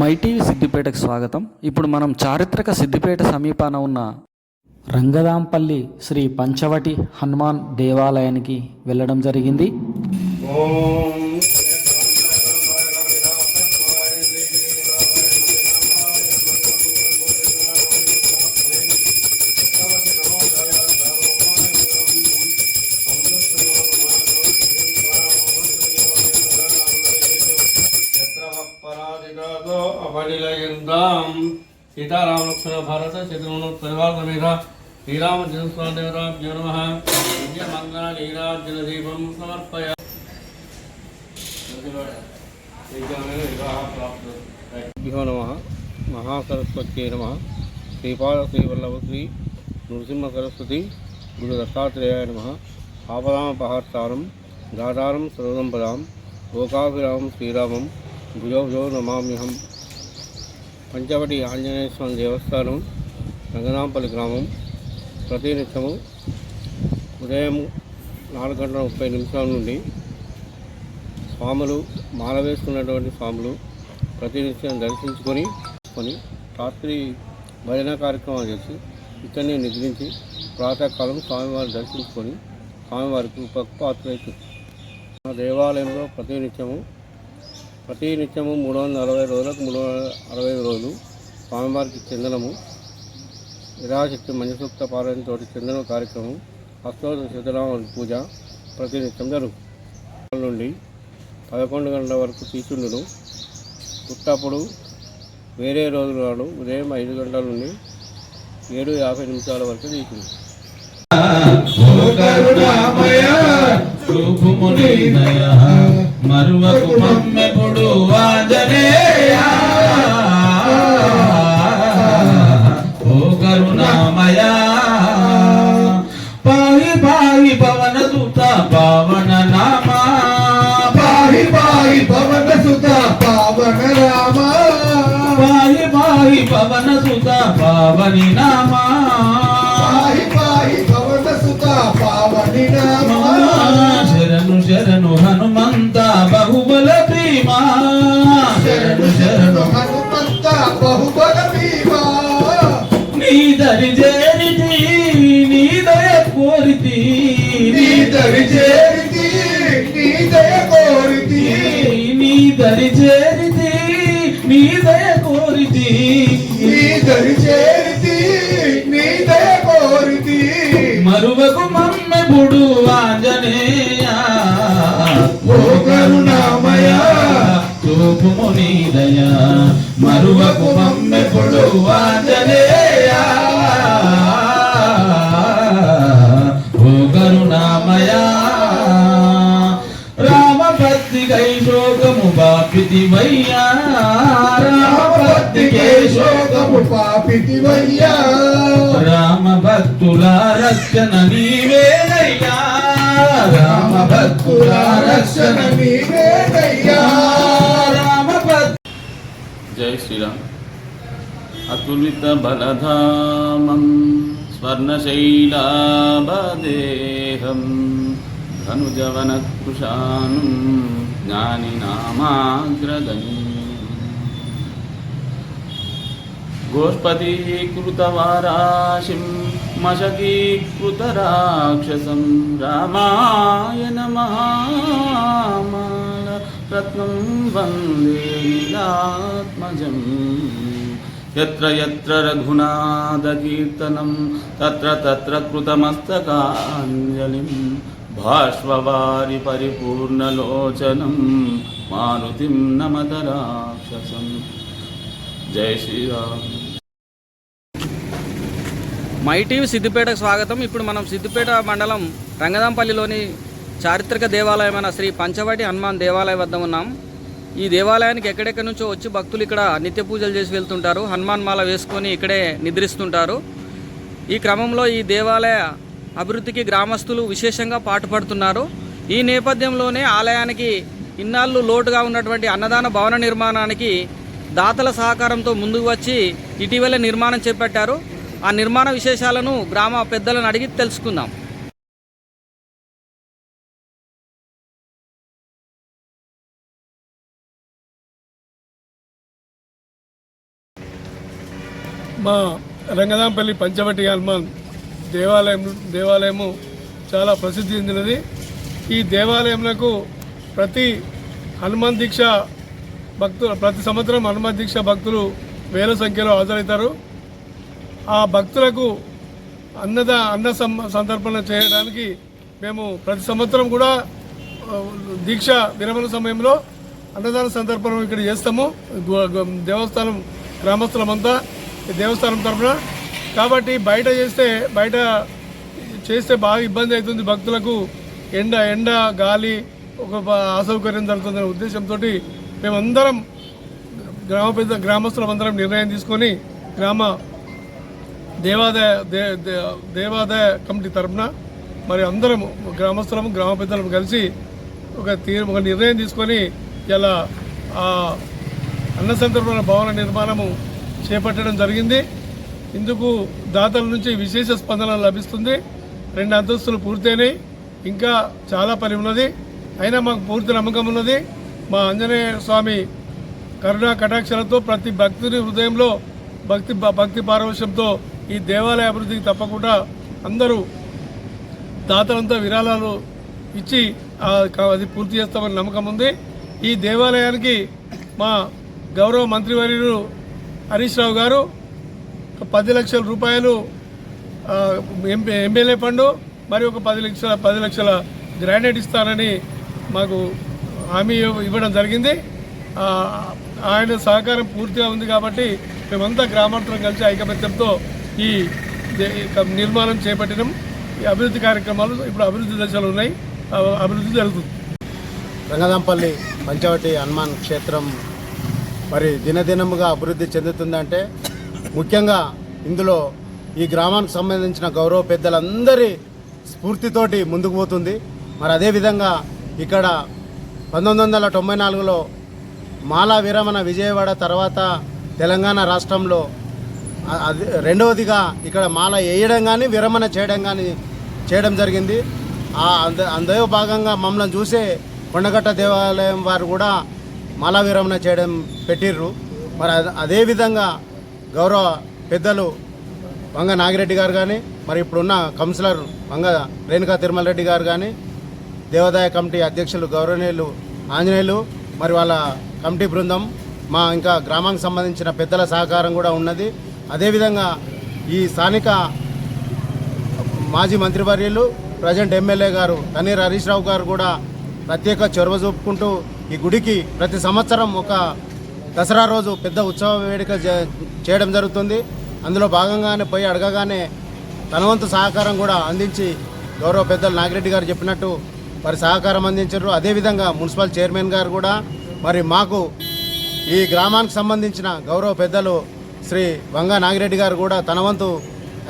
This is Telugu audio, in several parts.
మైటీవీ సిద్దిపేటకు స్వాగతం. ఇప్పుడు మనం చారిత్రక సిద్దిపేట సమీపాన ఉన్న రంగదాంపల్లి శ్రీ పంచవటి హనుమాన్ దేవాలయానికి వెళ్ళడం జరిగింది. పరాధికాతో అపనిలయందాం సీతారామలక్ష్మణ భారత చతుర్మణ పరివార సమేత శ్రీరామచంద్రస్వామిదేవరాభ్యో నమ. విద్యమంగళ నీరాజన దీపం సమర్పయ. భ్యో నమ. మహాసరస్వత్యై నమ. శ్రీపాద శ్రీవల్లభ శ్రీ నృసింహ సరస్వతి గురు దత్తాత్రేయాయ నమ. ఆపదామపహర్తారం దాతారం సర్వదంపదాం. లోకాభిరామం శ్రీరామం. భుజో నమామ్యహం పంచవటి ఆంజనేయ స్వామి దేవస్థానం రంగనాంపల్లి గ్రామం. ప్రతినిత్యము ఉదయం నాలుగు గంటల ముప్పై నిమిషాల నుండి స్వాములు మాల వేసుకున్నటువంటి స్వాములు ప్రతినిత్యం దర్శించుకొని కొని రాత్రి భజన కార్యక్రమాలు చేసి ఇక్కడనే నిద్రించి ప్రాతకాలం స్వామివారిని దర్శించుకొని స్వామివారికి ఉపపాత్రైతుంది మా దేవాలయంలో ప్రతినిత్యము ప్రతి నిత్యము మూడు వందల అరవై రోజులకు మూడు వందల అరవై ఐదు రోజులు స్వామివారికి చందనము విరాశక్తి మంజసూక్త పారాయణతో చందన కార్యక్రమం అష్టోత్తర శతనామ పూజ ప్రతి నిత్యం జరుగు నుండి పదకొండు గంటల వరకు తీసుండును పుట్టప్పుడు వేరే రోజుల నాడు ఉదయం ఐదు గంటల నుండి ఏడు యాభై నిమిషాల వరకు తీసుంది మరువకు మమ్మెప్పుడు ఆంజనేయ ఓ కరుణామయ. పాహి పాహి పవన సుత పవన నామా పాహి పాహి పవన సుత పావన రామ. పాహి పాహి పవన సుత పవని నామా నీ దయ కోరితి నీ దరి చేరితి నీ దయ కోరితి నీ దరి చేరితి నీ దయ కోరితి నీ దరి చేరితి నీ దయ కోరితి మరువకు మమ్మెప్పుడు ఆంజనేయ. ఓ కరుణామయ. చూపుము నీ దయ. మరువకు ఆంజనేయ. శోకము బాపితి వయ్యా రామభక్తికే శోకము పాపితివయ్యా రామ భక్తుల రక్షణ నీవేనయ్యా రామ భక్తుల రక్షణ నీవేనయ్యా రామ జై శ్రీరామ్. అతులిత బలధామం స్వర్ణశైలాభదేహం ధనుజవనకృశానం ज्ञानिनामाग्रगणी गोष्पदीकृतवाराशिं मशकीकृतराक्षसं रामायण महामालरत्नं वन्दे नीलात्मजम् यत्र यत्र रघुनाथकीर्तनं तत्र तत्र कृतमस्तकाञ्जलिम् భాష్వారి పరిపూర్ణలోచనం మారుతి నమత రాక్షసం. జై శ్రీరామ్. మైటీ సిద్దిపేటకు స్వాగతం. ఇప్పుడు మనం సిద్దిపేట మండలం రంగదాంపల్లిలోని చారిత్రక దేవాలయమైన శ్రీ పంచవటి హనుమాన్ దేవాలయం వద్ద ఉన్నాం. ఈ దేవాలయానికి ఎక్కడెక్కడి నుంచో వచ్చి భక్తులు ఇక్కడ నిత్య పూజలు చేసి వెళ్తుంటారు. హనుమాన్ మాల వేసుకొని ఇక్కడే నిద్రిస్తుంటారు. ఈ క్రమంలో ఈ దేవాలయ అభివృద్ధికి గ్రామస్తులు విశేషంగా పాటుపడుతున్నారు. ఈ నేపథ్యంలోనే ఆలయానికి ఇన్నాళ్ళు లోటుగా ఉన్నటువంటి అన్నదాన భవన నిర్మాణానికి దాతల సహకారంతో ముందుకు వచ్చి ఇటీవల నిర్మాణం చేపట్టారు. ఆ నిర్మాణ విశేషాలను గ్రామ పెద్దలను అడిగి తెలుసుకుందాం. మా రంగదాంపల్లి పంచవటి హనుమాన్ దేవాలయం దేవాలయము చాలా ప్రసిద్ధి చెందినది. ఈ దేవాలయంలో ప్రతి హనుమాన్ దీక్ష భక్తులు ప్రతి సంవత్సరం హనుమాన్ దీక్ష భక్తులు వేల సంఖ్యలో హాజరవుతారు. ఆ భక్తులకు అన్నద అన్న సం- చేయడానికి మేము ప్రతి సంవత్సరం కూడా దీక్ష విరమణ సమయంలో అన్నదాన సందర్పణ ఇక్కడ చేస్తాము. దేవస్థానం గ్రామస్తులమంతా ఈ దేవస్థానం తరఫున కాబట్టి బయట చేస్తే బయట చేస్తే బాగా ఇబ్బంది అవుతుంది భక్తులకు. ఎండ ఎండ గాలి ఒక అసౌకర్యం జరుగుతుందనే ఉద్దేశంతో మేమందరం గ్రామ పెద్ద గ్రామస్తులందరం నిర్ణయం తీసుకొని గ్రామ దేవాదాయ దే దేవాదాయ కమిటీ తరఫున మరి అందరం గ్రామస్తులము గ్రామ పెద్దలము కలిసి ఒక తీర్ ఒక నిర్ణయం తీసుకొని ఇలా అన్న సందర్భంలో భవన నిర్మాణము చేపట్టడం జరిగింది. ఇందుకు దాతల నుంచి విశేష స్పందన లభిస్తుంది. రెండు అంతస్తులు పూర్తయినాయి. ఇంకా చాలా పని ఉన్నది. అయినా మాకు పూర్తి నమ్మకం ఉన్నది. మా ఆంజనేయ స్వామి కరుణా కటాక్షలతో ప్రతి భక్తుని హృదయంలో భక్తి భక్తి పారవశ్యంతో ఈ దేవాలయ అభివృద్ధికి తప్పకుండా అందరూ దాతలంతా విరాళాలు ఇచ్చి అది పూర్తి చేస్తామని నమ్మకం ఉంది. ఈ దేవాలయానికి మా గౌరవ మంత్రివర్యులు హరీష్ రావు గారు పది లక్షల రూపాయలు ఆ, ఎం- ఎమ్మెల్యే ఫండ్ మరి ఒక పది లక్షల పది లక్షల గ్రానైట్ ఇస్తానని మాకు హామీ ఇవ్వడం జరిగింది. ఆయన సహకారం పూర్తిగా ఉంది కాబట్టి మేమంతా గ్రామాంతరం కలిసి ఐకమత్యంతో ఈ నిర్మాణం చేపట్టినాం. ఈ అభివృద్ధి కార్యక్రమాలు ఇప్పుడు అభివృద్ధి దశలు ఉన్నాయి. అభివృద్ధి జరుగుతుంది. రంగదంపల్లి పంచవటి హనుమాన్ క్షేత్రం మరి దినదినముగా అభివృద్ధి చెందుతుందంటే ముఖ్యంగా ఇందులో ఈ గ్రామానికి సంబంధించిన గౌరవ పెద్దలందరి స్ఫూర్తితోటి ముందుకు పోతుంది. మరి అదేవిధంగా ఇక్కడ పంతొమ్మిది వందల తొంభై నాలుగులో మాలా విరమణ విజయవాడ తర్వాత తెలంగాణ రాష్ట్రంలో అది రెండవదిగా ఇక్కడ మాల వేయడం కానీ విరమణ చేయడం కానీ చేయడం జరిగింది. ఆ అంద అందులో భాగంగా మమ్మల్ని చూసే కొండగట్ట దేవాలయం వారు కూడా మాల విరమణ చేయడం పెట్టిర్రు. మరి అదేవిధంగా గౌరవ పెద్దలు వంగ నాగిరెడ్డి గారు కానీ మరి ఇప్పుడున్న కౌన్సిలర్ వంగ రేణుకా తిరుమల రెడ్డి గారు కానీ దేవాదాయ కమిటీ అధ్యక్షులు గౌరవనీయులు ఆంజనేయులు మరి వాళ్ళ కమిటీ బృందం మా ఇంకా గ్రామానికి సంబంధించిన పెద్దల సహకారం కూడా ఉన్నది. అదేవిధంగా ఈ స్థానిక మాజీ మంత్రివర్యులు ప్రజెంట్ ఎమ్మెల్యే గారు తన్నీర్ హరీష్ రావు గారు కూడా ప్రత్యేక చొరవ చూపుకుంటూ ఈ గుడికి ప్రతి సంవత్సరం ఒక దసరా రోజు పెద్ద ఉత్సవ వేడుక చేయడం జరుగుతుంది. అందులో భాగంగానే పోయి అడగగానే తన వంతు సహకారం కూడా అందించి గౌరవ పెద్దలు నాగిరెడ్డి గారు చెప్పినట్టు మరి సహకారం అందించారు. అదేవిధంగా మున్సిపల్ చైర్మన్ గారు కూడా మరి మాకు ఈ గ్రామానికి సంబంధించిన గౌరవ పెద్దలు శ్రీ వంగా నాగిరెడ్డి గారు కూడా తన వంతు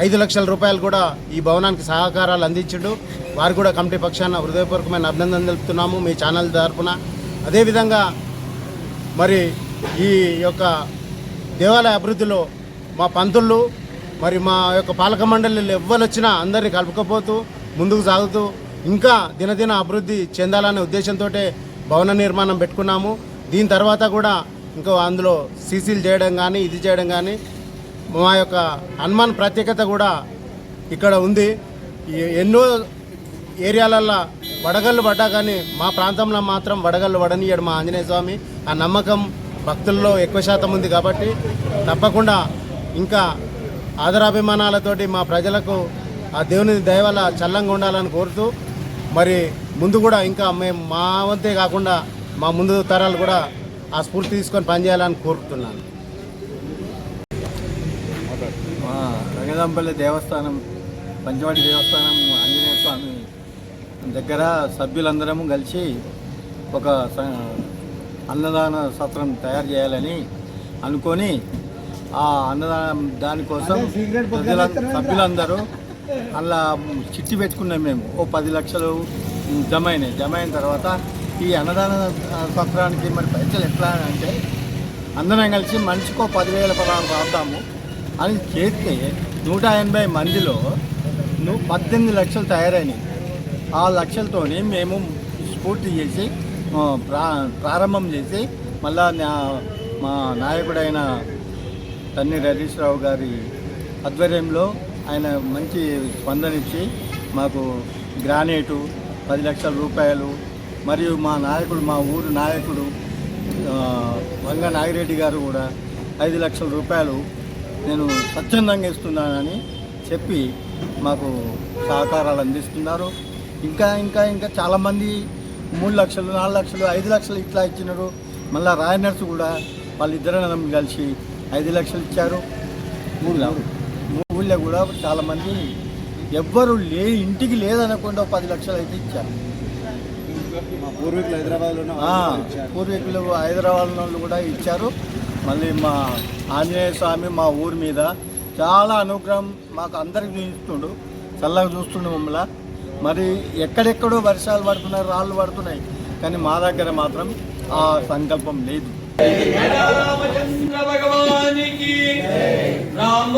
ఐదు లక్షల రూపాయలు కూడా ఈ భవనానికి సహకారాలు అందించడు. వారు కూడా కమిటీ పక్షాన హృదయపూర్వకమైన అభినందన తెలుపుతున్నాము మీ ఛానల్ తరపున. అదేవిధంగా మరి ఈ యొక్క దేవాలయ అభివృద్ధిలో మా పంతుళ్ళు మరి మా యొక్క పాలక మండలిలో ఎవ్వరు వచ్చినా అందరినీ కలుపుకపోతూ ముందుకు సాగుతూ ఇంకా దినదిన అభివృద్ధి చెందాలనే ఉద్దేశంతో భవన నిర్మాణం పెట్టుకున్నాము. దీని తర్వాత కూడా ఇంకా అందులో సీసీలు చేయడం కానీ ఇది చేయడం కానీ మా యొక్క హనుమాన్ ప్రత్యేకత కూడా ఇక్కడ ఉంది. ఈ- ఎన్నో ఏరియాలల్లో వడగళ్ళు పడ్డా కానీ మా ప్రాంతంలో మాత్రం వడగళ్ళు పడనీయడు మా ఆంజనేయ స్వామి. ఆ నమ్మకం భక్తుల్లో ఎక్కువ శాతం ఉంది కాబట్టి తప్పకుండా ఇంకా ఆదరాభిమానాలతోటి మా ప్రజలకు ఆ దేవుని దయ చల్లంగా ఉండాలని కోరుతూ మరి ముందు కూడా ఇంకా మేము మా వంతే కాకుండా మా ముందు తరాలు కూడా ఆ స్ఫూర్తి తీసుకొని పనిచేయాలని కోరుతున్నాను. మా రంగదంపల్లి దేవస్థానం పంచవాడి దేవస్థానం ఆంజనేయ స్వామి దగ్గర సభ్యులందరము కలిసి ఒక స- అన్నదాన సత్రం తయారు చేయాలని అనుకొని ఆ అన్నదానం దానికోసం ప్రజల సభ్యులందరూ అలా చిట్టి పెట్టుకున్నాం మేము. ఓ పది లక్షలు జమ అయినాయి. జమ అయిన తర్వాత ఈ అన్నదాన సత్రానికి మరి పైసలు ఎట్లా అంటే అందరం కలిసి మనిషికో పదివేల పదాలు రాద్దాము అని చేస్తే నూట ఎనభై మందిలో పద్దెనిమిది లక్షలు తయారైనాయి. ఆ లక్షలతోని మేము స్ఫూర్తి చేసి ప్రారంభం చేసి మళ్ళా మా నాయకుడైన తన్ని హరీష్ రావు గారి ఆధ్వర్యంలో ఆయన మంచి స్పందన ఇచ్చి మాకు గ్రానైటు పది లక్షల రూపాయలు మరియు మా నాయకుడు మా ఊరు నాయకుడు వంగ నాగిరెడ్డి గారు కూడా ఐదు లక్షల రూపాయలు నేను స్వచ్ఛందంగా ఇస్తున్నానని చెప్పి మాకు సహకారాలు అందిస్తున్నారు. ఇంకా ఇంకా ఇంకా చాలామంది మూడు లక్షలు నాలుగు లక్షలు ఐదు లక్షలు ఇట్లా ఇచ్చినారు. మళ్ళీ రాయ నర్సు కూడా వాళ్ళిద్దరు కలిసి ఐదు లక్షలు ఇచ్చారు. ఊళ్ళో? ఊళ్ళో కూడా చాలామంది ఎవ్వరు లే ఇంటికి లేదనకుండా పది లక్షలు అయితే ఇచ్చారు. మా పూర్వీకులు హైదరాబాద్లో పూర్వీకులు హైదరాబాద్ వాళ్ళు కూడా ఇచ్చారు. మళ్ళీ మా ఆంజనేయ స్వామి మా ఊరి మీద చాలా అనుగ్రహం మాకు అందరికి చూస్తుండు చల్లగా చూస్తుండు మమ్మల్ని. మరి ఎక్కడెక్కడో వర్షాలు పడుతున్నాయి రాళ్ళు పడుతున్నాయి కానీ మా దగ్గర మాత్రం ఆ సంకల్పం లేదు. రామచంద్ర రామ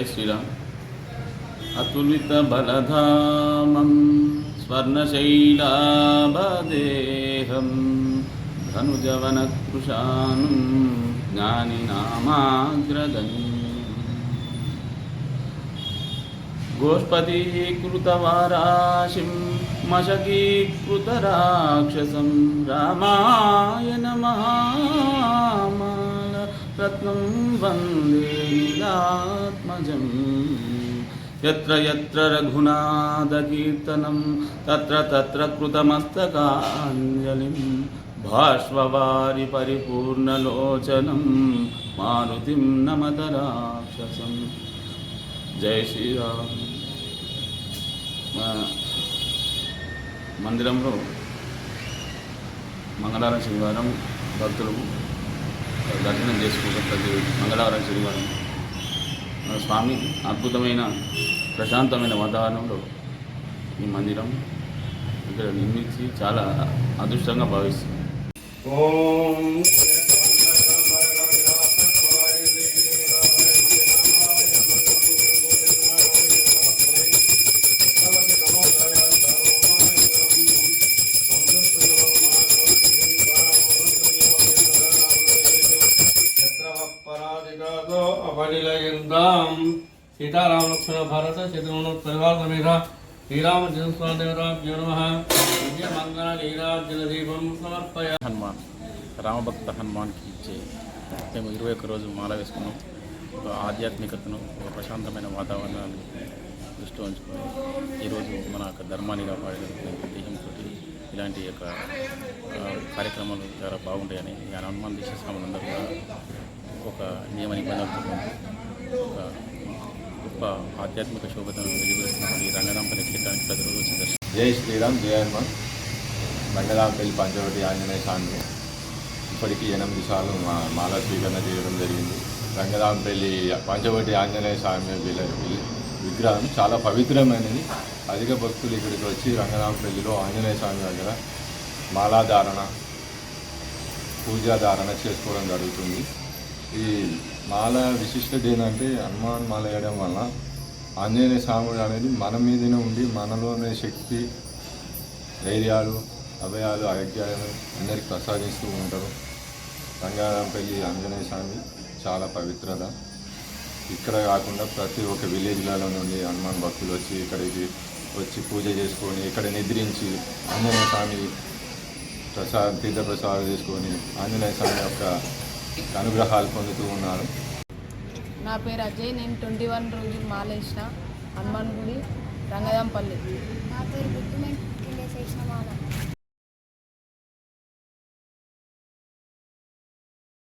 जय श्रीराम। अतुलितबलधामं स्वर्णशैलाभदेहं धनुजवनकृशानुं ज्ञानिनामाग्रगम् गोष्पदीकृतवाराशिं मशकीकृतराक्षसं रामाय नमः रत्नं वन्दे नीलात्मजम् यत्र यत्र रघुनाथकीर्तनं तत्र तत्र कृतमस्तकाञ्जलिं भाष्ववारि परिपूर्णलोचनं मारुतिं नमत राक्षसम् జై శ్రీరామ్ మా మందిరంలో మంగళవారం శనివారం భక్తులు దర్శనం చేసుకుంటారు ప్రతి మంగళవారం శనివారం. మన స్వామి అద్భుతమైన ప్రశాంతమైన వాతావరణంలో ఈ మందిరం ఇక్కడ నిర్మించి చాలా అదృష్టంగా భావిస్తుంది ఓం దీపం సమర్పయ. హనుమాన్ రామభక్త హనుమాన్కి ఇచ్చే మేము ఇరవై ఒక్క రోజు మాల వేసుకున్నాం. ఒక ఆధ్యాత్మికతను ఒక ప్రశాంతమైన వాతావరణాన్ని దృష్టిలో ఉంచుకొని ఈరోజు మన యొక్క ధర్మాన్ని కాపాడే ఉద్దేశంతో ఇలాంటి యొక్క కార్యక్రమాలు చాలా బాగుంటాయని ఈ హనుమాన్ దేశ స్వాములందరూ కూడా ఒక నియమ నిబంధనలు ఒక గొప్ప ఆధ్యాత్మిక శోభతను వెలువరిస్తున్న ఈ రంగనాంపల్లి క్షేత్రానికి ప్రతిరోజు వచ్చి దర్శనం జై శ్రీరామ్ జయ హనుమాన్. మంగళాంపల్లి పంచవటి ఆంజనేయ స్వామి. ఇప్పటికీ ఎనిమిది సార్లు మా మాల స్వీకరణ చేయడం జరిగింది. రంగదాంపల్లి పంచవటి ఆంజనేయ స్వామి విగ్రహం చాలా పవిత్రమైనది. అధిక భక్తులు ఇక్కడికి వచ్చి రంగనాంపల్లిలో ఆంజనేయ స్వామి దగ్గర మాలాధారణ పూజాధారణ చేసుకోవడం జరుగుతుంది. ఈ మాల విశిష్టత ఏంటంటే హనుమాన్ మాల వేయడం వల్ల ఆంజనేయ స్వామి అనేది మన మీదనే ఉండి మనలోనే శక్తి ధైర్యాలు అభయాలు ఆరోగ్యాలు అందరికి ప్రసాదిస్తూ ఉంటారు. రంగారంపల్లి ఆంజనేయ స్వామి చాలా పవిత్రత. ఇక్కడ కాకుండా ప్రతి ఒక్క విలేజ్లలో నుండి హనుమాన్ భక్తులు వచ్చి ఇక్కడికి వచ్చి పూజ చేసుకొని ఇక్కడ నిద్రించి ఆంజనేయ స్వామి ప్రసాదం తీర్థ ప్రసాదం చేసుకొని ఆంజనేయ స్వామి యొక్క అనుగ్రహాలు పొందుతూ ఉన్నారు. నా పేరు అజయ్. నేను ట్వంటీ వన్ రోజులు మాలేసిన హనుమాన్ గుడి రంగదంపల్లి. నా పేరు మాల